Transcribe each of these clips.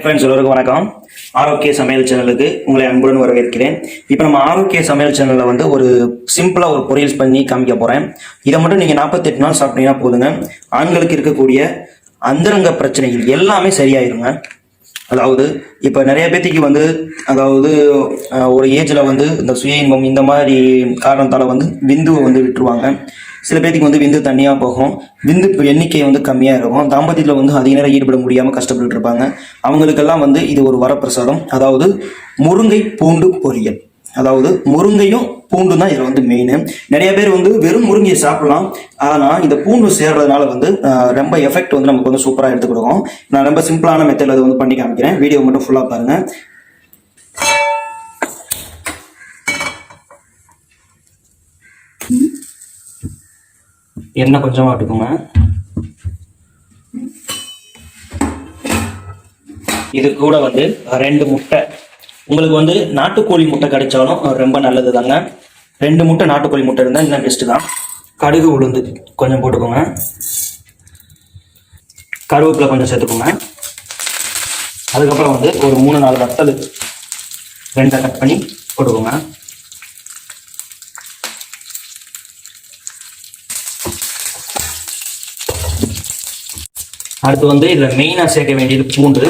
Friends எல்லோருக்கும் வணக்கம். ஆரோக்கிய சமையல் சேனலுக்கு உங்களை அன்புடன் வரவேற்கிறேன். இப்போ நம்ம ஆரோக்கிய சமையல் சேனலில் வந்து ஒரு சிம்பிளாக ஒரு பொரியல் பண்ணி காமிக்க போகிறேன் இதை மட்டும் நீங்கள் நாற்பத்தெட்டு நாள் சாப்பிட்டீங்கன்னா போதுங்க. ஆண்களுக்கு இருக்கக்கூடிய அந்தரங்க பிரச்சனைகள் எல்லாமே சரியாயிருங்க. அதாவது இப்போ நிறைய பேத்திக்கு வந்து அதாவது ஒரு ஏஜில் வந்து இந்த சுய இன்பம் இந்த மாதிரி காரணத்தால் வந்து விந்துவை வந்து விட்டுருவாங்க. சில பேத்துக்கு வந்து விந்து தனியாக போகும். விந்து எண்ணிக்கை வந்து கம்மியாக இருக்கும். தாம்பத்தியத்தில் வந்து அதிக நேரம் ஈடுபட முடியாமல் கஷ்டப்பட்டு இருப்பாங்க. அவங்களுக்கெல்லாம் வந்து இது ஒரு வரப்பிரசாதம். அதாவது முருங்கை பூண்டு பொரியல். அதாவது முருங்கையும் பூண்டும் தான் இதில் வந்து மெயின் நிறைய பேர் வந்து வெறும் முருங்கையை சாப்பிடலாம். ஆனால் இந்த பூண்டு சேர்றதுனால வந்து ரொம்ப எஃபெக்ட் வந்து நமக்கு வந்து சூப்பராக எடுத்து கொடுக்கும். நான் ரொம்ப சிம்பிளான மெத்தடில் அதை வந்து பண்ணி காமிக்கிறேன். வீடியோ மட்டும் ஃபுல்லாக பாருங்கள் எண்ணெய் கொஞ்சமாக விட்டுக்கோங்க இது கூட வந்து ரெண்டு முட்டை. உங்களுக்கு வந்து நாட்டுக்கோழி முட்டை கிடைச்சாலும் ரொம்ப நல்லது தாங்க ரெண்டு முட்டை நாட்டுக்கோழி முட்டை இருந்தால் இன்னும் பெஸ்ட்டு தான். கடுகு உளுந்து கொஞ்சம் போட்டுக்கோங்க. கருவேப்பிலை கொஞ்சம் சேர்த்துக்கோங்க. அதுக்கப்புறம் வந்து ஒரு மூணு நாலு வத்தல் ரெண்டை கட் பண்ணி போட்டுக்கோங்க. அடுத்து வந்து இதில் மெயினாக சேர்க்க வேண்டியது பூண்டு.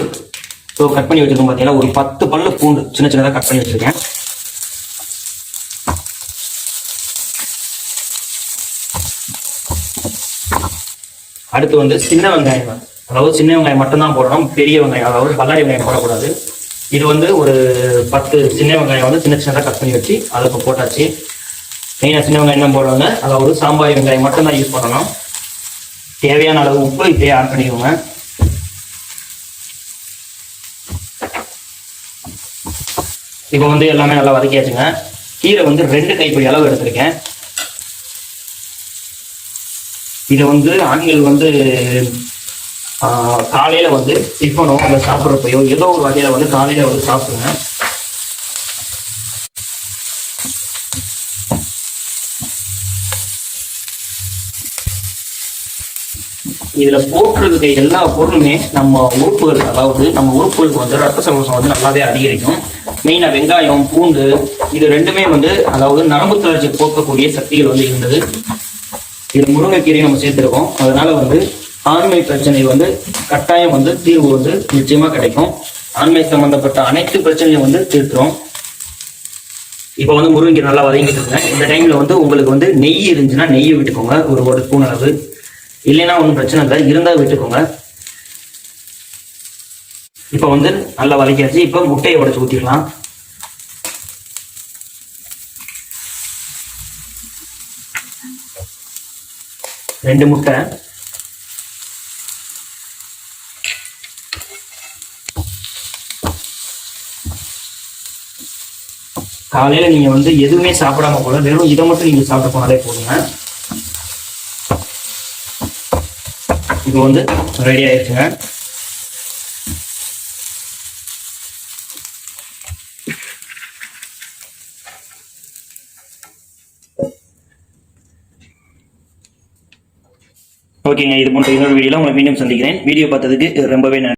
ஸோ கட் பண்ணி வச்சிருக்கோம் பார்த்தீங்கன்னா ஒரு பத்து பல்லு பூண்டு. சின்ன சின்னதாக கட் பண்ணி வச்சுருக்கேன். அடுத்து வந்து சின்ன வெங்காயம் அதாவது சின்ன வெங்காயம் மட்டும்தான் போடணும் பெரிய வெங்காயம் அதாவது பல்லாரி வெங்காயம் போடக்கூடாது. இது வந்து ஒரு பத்து சின்ன வெங்காயம் வந்து சின்ன சின்னதாக கட் பண்ணி வச்சு அதை இப்போ போட்டாச்சு மெயினாக சின்ன வெங்காயம் தான் போடுவாங்க அதாவது சாம்பார் வெங்காயம் மட்டும்தான் யூஸ் பண்ணணும். தேவையான அளவு உப்பு இப்படியே ஆட் பண்ணிக்கோங்க. இப்போ வந்து எல்லாமே நல்லா வதக்கியாச்சுங்க. கீரை வந்து ரெண்டு கைப்பிடி அளவு எடுத்திருக்கேன். இதை வந்து ஆண்கள் வந்து காலையில் காலையில வந்து டிஃபனோ இல்லை சாப்பிட்றப்பையோ ஏதோ ஒரு வகையில வந்து காலையில வந்து சாப்பிடுங்க. இதுல போட்டிருக்க எல்லா பொருளுமே நம்ம உறுப்புகள் அதாவது நம்ம உறுப்புகளுக்கு வந்து ரத்த சமோசம் வந்து நல்லாவே அதிகரிக்கும். மெயினா வெங்காயம் பூண்டு இது ரெண்டுமே வந்து அதாவது நரம்பு தளர்ச்சி போக்கக்கூடிய சக்திகள் வந்து இருந்தது. இது முருங்கைக்கீரை நம்ம சேர்த்திருக்கோம். அதனால வந்து ஆண்மை பிரச்சனை வந்து கட்டாயம் வந்து தீர்வு வந்து நிச்சயமா கிடைக்கும். ஆண்மை சம்பந்தப்பட்ட அனைத்து பிரச்சனையும் வந்து தீர்த்துரும். இப்போ வந்து முருங்கைக்கீரை நல்லா வதங்கிட்டு இருக்கேன் இந்த டைம்ல வந்து உங்களுக்கு வந்து நெய் இருந்துச்சுன்னா நெய்யை விட்டுக்கோங்க. ஒரு ஒரு ஸ்பூன் அளவு. இல்லைன்னா ஒன்றும் பிரச்சனை இல்லை. இருந்தால் விட்டுக்கோங்க. இப்போ வந்து நல்லா வதக்கியாச்சு. இப்போ முட்டையை உடச்சி ஊற்றிடலாம் ரெண்டு முட்டை. காலையில் நீங்கள் வந்து எதுவுமே சாப்பிடாம போல வெறும் இதை மட்டும் நீங்கள் சாப்பிட்டு போனாலே போதுங்க. இப்போ வந்து ரெடி ஆயிடுச்சுங்க. ஓகேங்க இது போன்ற இன்னொரு வீடியோவில் உங்களை மீண்டும் சந்திக்கிறேன். வீடியோ பார்த்ததுக்கு ரொம்பவே நன்றி.